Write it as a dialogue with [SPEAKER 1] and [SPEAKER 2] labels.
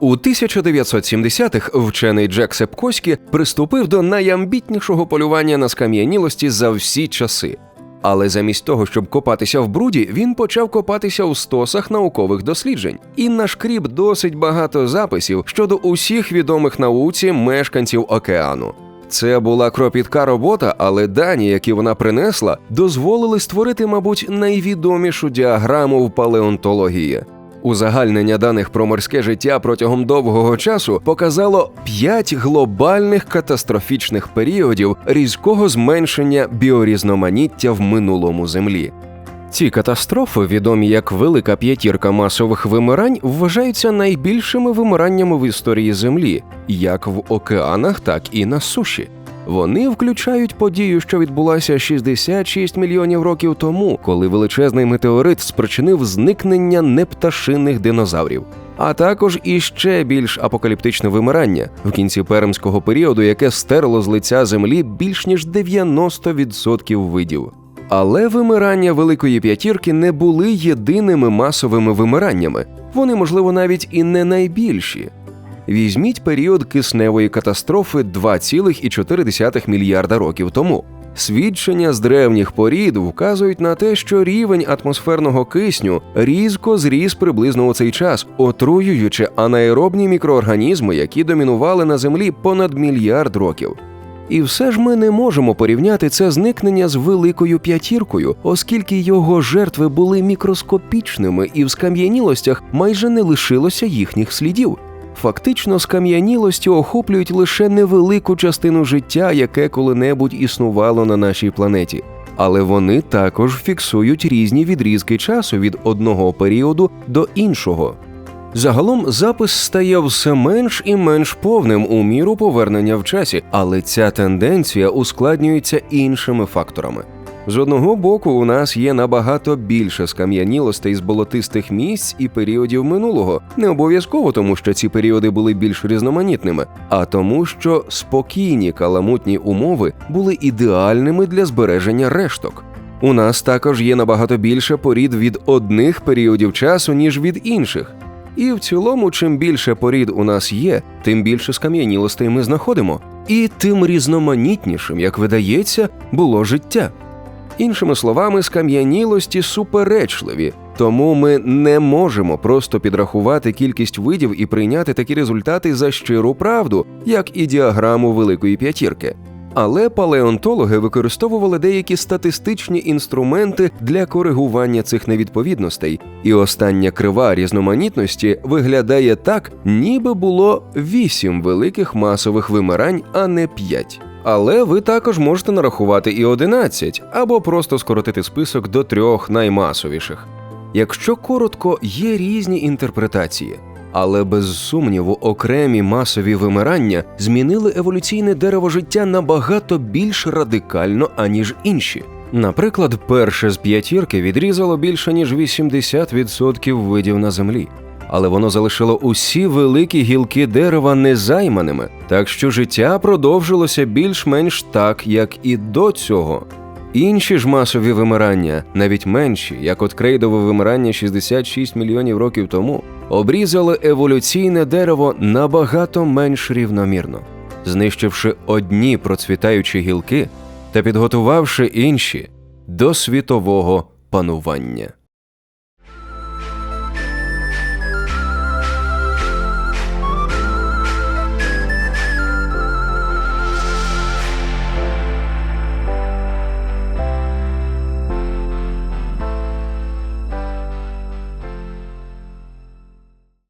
[SPEAKER 1] У 1970-х вчений Джек Сепкоські приступив до найамбітнішого полювання на скам'янілості за всі часи. Але замість того, щоб копатися в бруді, він почав копатися у стосах наукових досліджень і нашкріб досить багато записів щодо усіх відомих науці мешканців океану. Це була кропітка робота, але дані, які вона принесла, дозволили створити, мабуть, найвідомішу діаграму в палеонтології. Узагальнення даних про морське життя протягом довгого часу показало п'ять глобальних катастрофічних періодів різкого зменшення біорізноманіття в минулому землі. Ці катастрофи, відомі як велика п'ятірка масових вимирань, вважаються найбільшими вимираннями в історії Землі, як в океанах, так і на суші. Вони включають подію, що відбулася 66 мільйонів років тому, коли величезний метеорит спричинив зникнення непташинних динозаврів, а також іще більш апокаліптичне вимирання в кінці пермського періоду, яке стерло з лиця землі більш ніж 90% видів. Але вимирання Великої п'ятірки не були єдиними масовими вимираннями. Вони, можливо, навіть і не найбільші. Візьміть період кисневої катастрофи 2,4 мільярда років тому. Свідчення з древніх порід вказують на те, що рівень атмосферного кисню різко зріс приблизно у цей час, отруюючи анаеробні мікроорганізми, які домінували на землі понад мільярд років. І все ж ми не можемо порівняти це зникнення з великою п'ятіркою, оскільки його жертви були мікроскопічними і в скам'янілостях майже не лишилося їхніх слідів. Фактично, скам'янілості охоплюють лише невелику частину життя, яке коли-небудь існувало на нашій планеті. Але вони також фіксують різні відрізки часу від одного періоду до іншого. Загалом запис стає все менш і менш повним у міру повернення в часі, але ця тенденція ускладнюється іншими факторами. З одного боку, у нас є набагато більше скам'янілостей з болотистих місць і періодів минулого, не обов'язково тому, що ці періоди були більш різноманітними, а тому, що спокійні каламутні умови були ідеальними для збереження решток. У нас також є набагато більше порід від одних періодів часу, ніж від інших. І в цілому, чим більше порід у нас є, тим більше скам'янілостей ми знаходимо, і тим різноманітнішим, як видається, було життя. Іншими словами, скам'янілості суперечливі, тому ми не можемо просто підрахувати кількість видів і прийняти такі результати за щиру правду, як і діаграму Великої п'ятірки. Але палеонтологи використовували деякі статистичні інструменти для коригування цих невідповідностей, і остання крива різноманітності виглядає так, ніби було вісім великих масових вимирань, а не п'ять. Але ви також можете нарахувати і 11, або просто скоротити список до трьох наймасовіших. Якщо коротко, є різні інтерпретації. Але без сумніву, окремі масові вимирання змінили еволюційне дерево життя набагато більш радикально, аніж інші. Наприклад, перше з п'ятірки відрізало більше ніж 80% видів на землі, але воно залишило усі великі гілки дерева незайманими, так що життя продовжилося більш-менш так, як і до цього. Інші ж масові вимирання, навіть менші, як от крейдове вимирання 66 мільйонів років тому, обрізали еволюційне дерево набагато менш рівномірно, знищивши одні процвітаючі гілки та підготувавши інші до світового панування.